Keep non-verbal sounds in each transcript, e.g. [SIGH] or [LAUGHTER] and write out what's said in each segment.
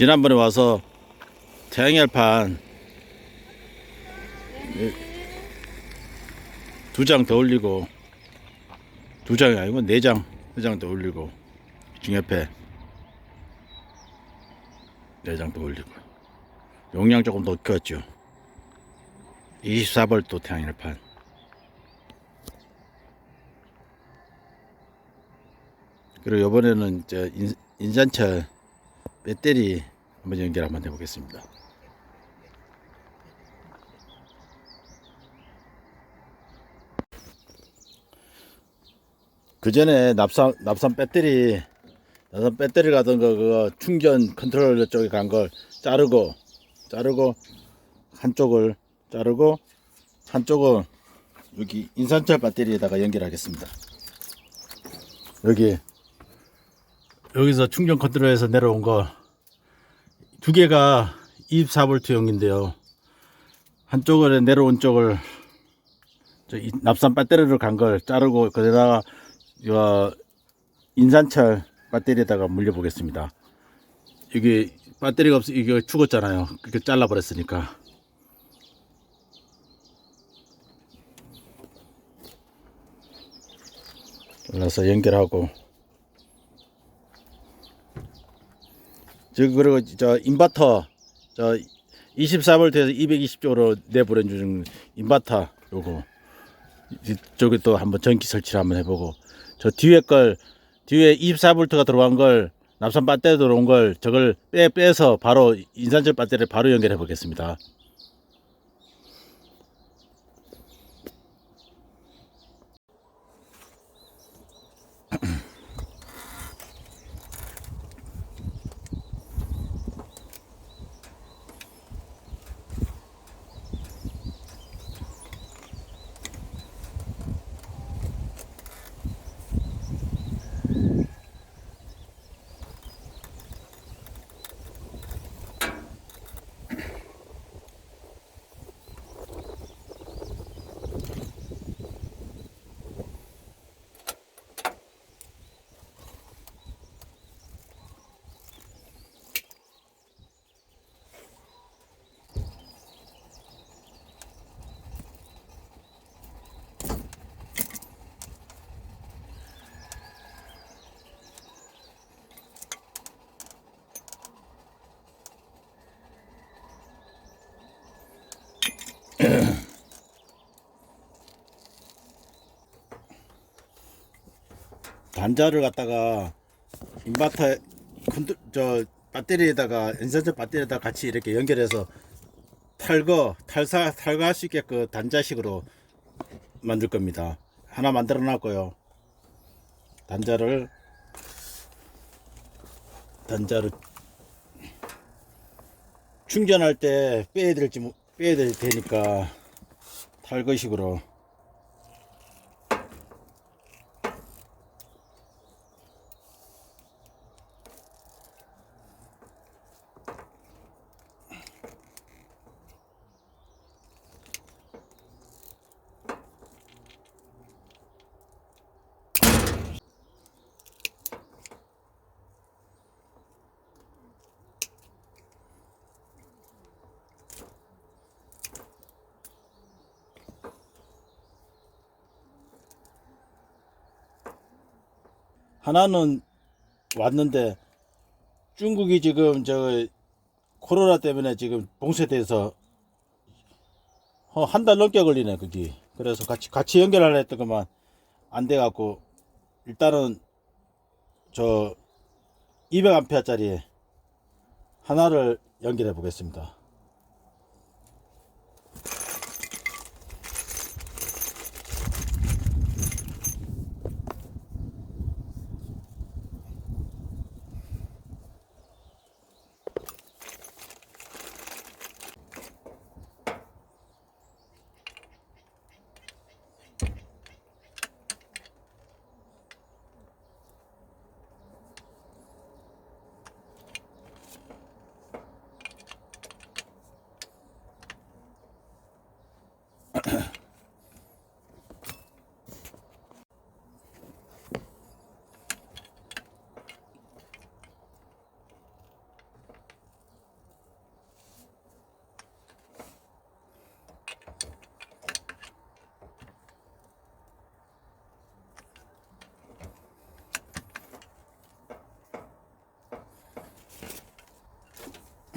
지난번에 와서 태양열판 두 장 더 올리고 두 장이 아니고 네 장, 네 장 더 올리고 중옆에 네 장 더 올리고 용량 조금 더 키웠죠. 24볼트 태양열판. 그리고 이번에는 이제 인, 인산철 배터리 한번 연결 한번 해보겠습니다. 그 전에 납산 납산 배터리 납산 배터리 가던 거 그거 충전 컨트롤러 쪽에 간 걸 자르고 자르고 한쪽을 자르고 한쪽은 여기 인산철 배터리에다가 연결하겠습니다. 여기 여기서 충전 컨트롤에서 내려온 거 두 개가 24V용인데요. 한쪽을 내려온 쪽을 저 이- 납산 배터리를 간걸 자르고 거기다가 이 인산철 배터리에다가 물려 보겠습니다. 이게 배터리가 없어 이게 죽었잖아요. 그렇게 잘라 버렸으니까. 잘라서 연결하고 지금 그리고 저 인버터 저 24V에서 220쪽으로 내보내 주는 인버터 요거 이쪽에 또 한번 전기 설치를 한번 해보고 저 뒤에 걸 뒤에 24V가 들어간 걸 납산 배터리 들어온 걸 저걸 빼 빼서 바로 인산철 배터리를 바로 연결해 보겠습니다. 단자를 갖다가 인버터 컨트 저 배터리에다가 인산철 배터리에다 같이 이렇게 연결해서 탈거 탈사 탈거할 수 있게끔 단자식으로 만들 겁니다. 하나 만들어 놨고요. 단자를 단자를 충전할 때 빼야 될지 모- 빼야 될 테니까 탈거식으로 하나는 왔는데 중국이 지금 저 코로나 때문에 지금 봉쇄돼서 어, 한달 넘게 걸리네 그게 그래서 같이 같이 연결하려 했던 것만 안 돼 갖고 일단은 저 200암페어짜리 하나를 연결해 보겠습니다.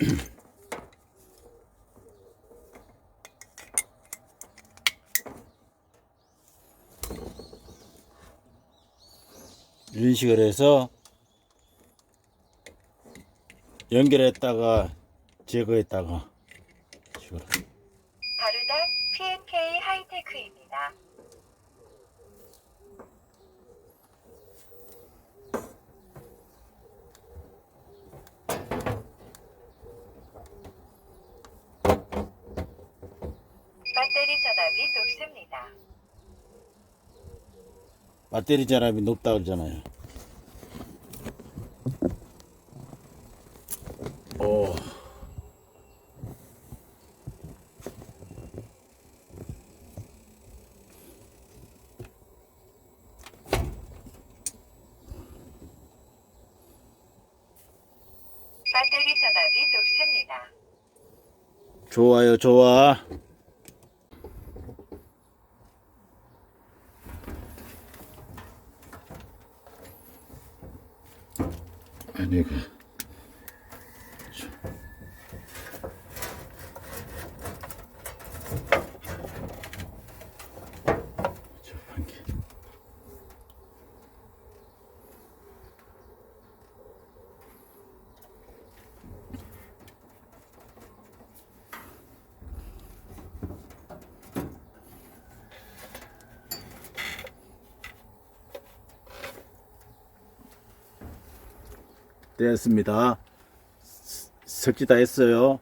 [CLEARS THROAT] 이런 식으로 해서 연결했다가 제거했다가 식으로 바르다 PNK 하이테크입니다. 배터리 전압이 높습니다. 배터리 전압이 높다 그러잖아요. 오. 배터리 전압이 높습니다. 좋아요, 좋아. 아니 스- 설치 다 했어요.